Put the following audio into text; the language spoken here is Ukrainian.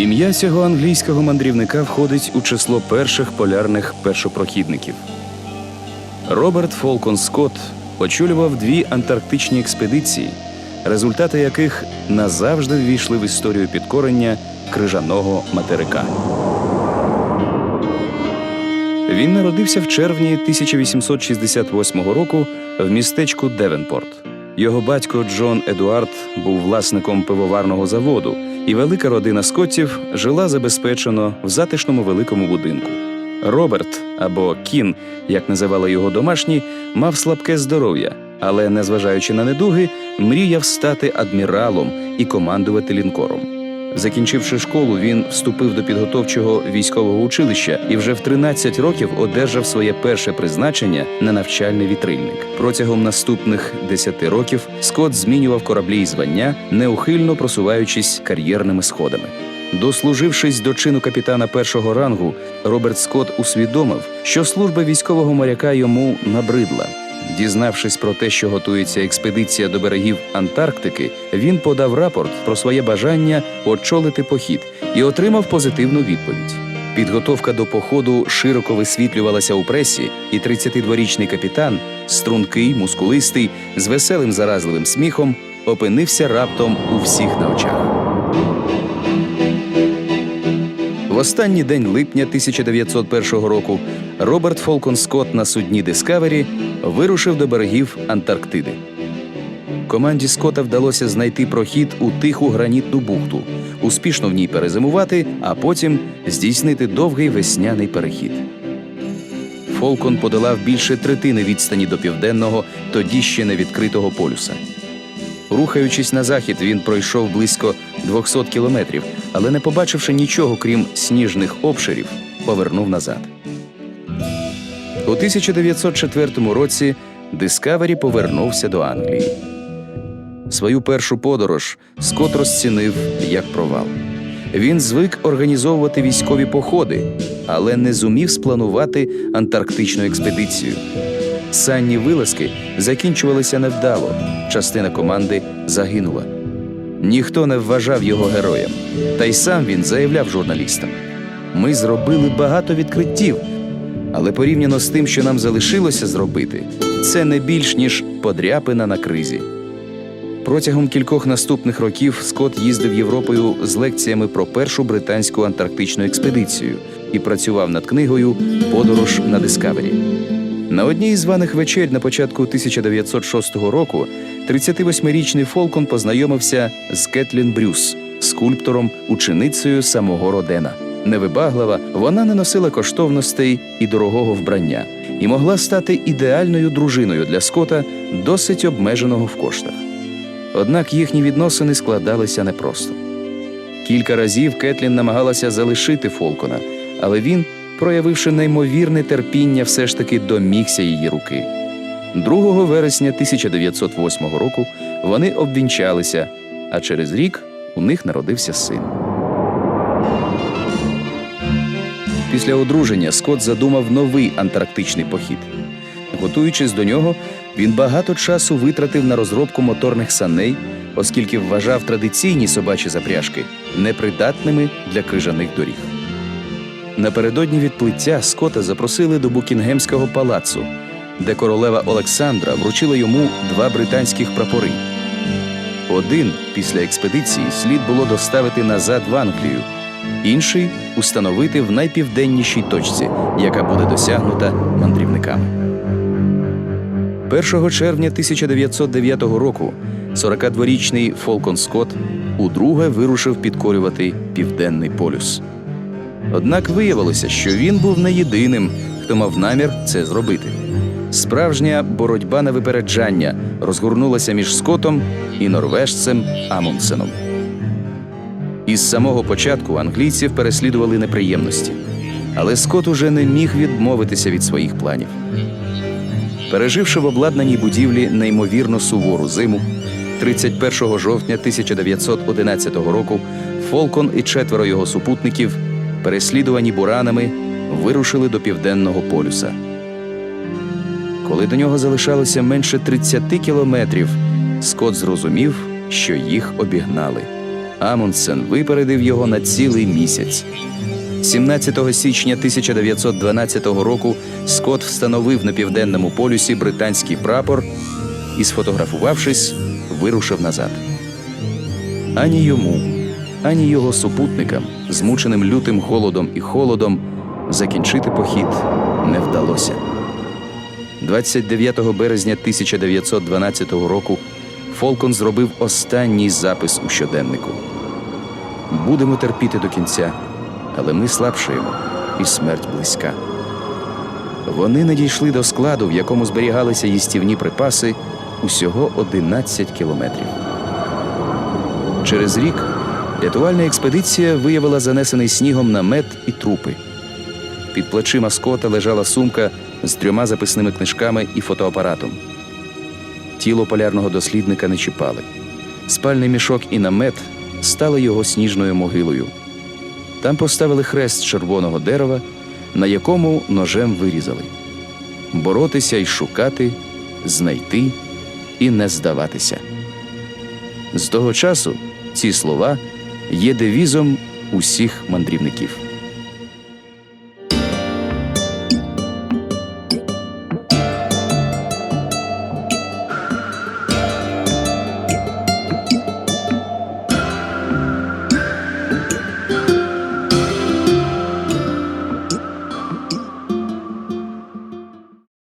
Ім'я цього англійського мандрівника входить у число перших полярних першопрохідників. Роберт Фолкон Скотт очолював дві антарктичні експедиції, результати яких назавжди ввійшли в історію підкорення крижаного материка. Він народився в червні 1868 року в містечку Девенпорт. Його батько Джон Едуард був власником пивоварного заводу, і велика родина скоттів жила забезпечено в затишному великому будинку. Роберт або Кін, як називали його домашні, мав слабке здоров'я, але, незважаючи на недуги, мріяв стати адміралом і командувати лінкором. Закінчивши школу, він вступив до підготовчого військового училища і вже в 13 років одержав своє перше призначення на навчальний вітрильник. Протягом наступних 10 років Скотт змінював кораблі і звання, неухильно просуваючись кар'єрними сходами. Дослужившись до чину капітана першого рангу, Роберт Скотт усвідомив, що служба військового моряка йому набридла. Дізнавшись про те, що готується експедиція до берегів Антарктики, він подав рапорт про своє бажання очолити похід і отримав позитивну відповідь. Підготовка до походу широко висвітлювалася у пресі, і 32-річний капітан, стрункий, мускулистий, з веселим заразливим сміхом, опинився раптом у всіх на очах. Останній день липня 1901 року Роберт Фолкон Скотт на судні Дискавері вирушив до берегів Антарктиди. Команді Скотта вдалося знайти прохід у тиху гранітну бухту, успішно в ній перезимувати, а потім здійснити довгий весняний перехід. Фолкон подолав більше третини відстані до південного, тоді ще не відкритого полюса. Рухаючись на захід, він пройшов близько 200 кілометрів, але не побачивши нічого, крім сніжних обширів, повернув назад. У 1904 році Дискавері повернувся до Англії. Свою першу подорож Скотт розцінив як провал. Він звик організовувати військові походи, але не зумів спланувати антарктичну експедицію. Санні вилазки закінчувалися невдало. Частина команди загинула. Ніхто не вважав його героєм, та й сам він заявляв журналістам: ми зробили багато відкриттів, але порівняно з тим, що нам залишилося зробити, це не більш ніж подряпина на кризі. Протягом кількох наступних років Скотт їздив Європою з лекціями про першу британську антарктичну експедицію і працював над книгою Подорож на Дискавері. На одній із званих вечер на початку 1906 року 38-річний Фолкон познайомився з Кетлін Брюс, скульптором, ученицею самого Родена. Невибаглива, вона не носила коштовностей і дорогого вбрання і могла стати ідеальною дружиною для Скота, досить обмеженого в коштах. Однак їхні відносини складалися непросто. Кілька разів Кетлін намагалася залишити Фолкона, але він, проявивши неймовірне терпіння, все ж таки домігся її руки. 2 вересня 1908 року вони обвінчалися, а через рік у них народився син. Після одруження Скотт задумав новий антарктичний похід. Готуючись до нього, він багато часу витратив на розробку моторних саней, оскільки вважав традиційні собачі запряжки непридатними для крижаних доріг. Напередодні відплиття Скотта запросили до Букінгемського палацу, де королева Олександра вручила йому два британських прапори. Один після експедиції слід було доставити назад в Англію, інший установити в найпівденнішій точці, яка буде досягнута мандрівниками. 1 червня 1909 року 42-річний Фолкон Скотт удруге вирушив підкорювати південний полюс. Однак виявилося, що він був не єдиним, хто мав намір це зробити. Справжня боротьба на випереджання розгорнулася між Скотом і норвежцем Амундсеном. Із самого початку англійців переслідували неприємності, але Скот уже не міг відмовитися від своїх планів. Переживши в обладнаній будівлі неймовірно сувору зиму, 31 жовтня 1911 року Фолкон і четверо його супутників, переслідувані буранами, вирушили до південного полюса. Коли до нього залишалося менше 30 кілометрів, Скот зрозумів, що їх обігнали. Амундсен випередив його на цілий місяць. 17 січня 1912 року Скотт встановив на південному полюсі британський прапор і, сфотографувавшись, вирушив назад. Ані йому, ані його супутникам, змученим лютим голодом і холодом, закінчити похід не вдалося. 29 березня 1912 року Фолкон зробив останній запис у щоденнику. Будемо терпіти до кінця, але ми слабшаємо, і смерть близька. Вони надійшли до складу, в якому зберігалися їстівні припаси, усього 11 кілометрів. Через рік рятувальна експедиція виявила занесений снігом намет і трупи. Під плечима Скота лежала сумка з трьома записними книжками і фотоапаратом. Тіло полярного дослідника не чіпали. Спальний мішок і намет стали його сніжною могилою. Там поставили хрест червоного дерева, на якому ножем вирізали боротися й шукати, знайти і не здаватися. З того часу ці слова є девізом усіх мандрівників.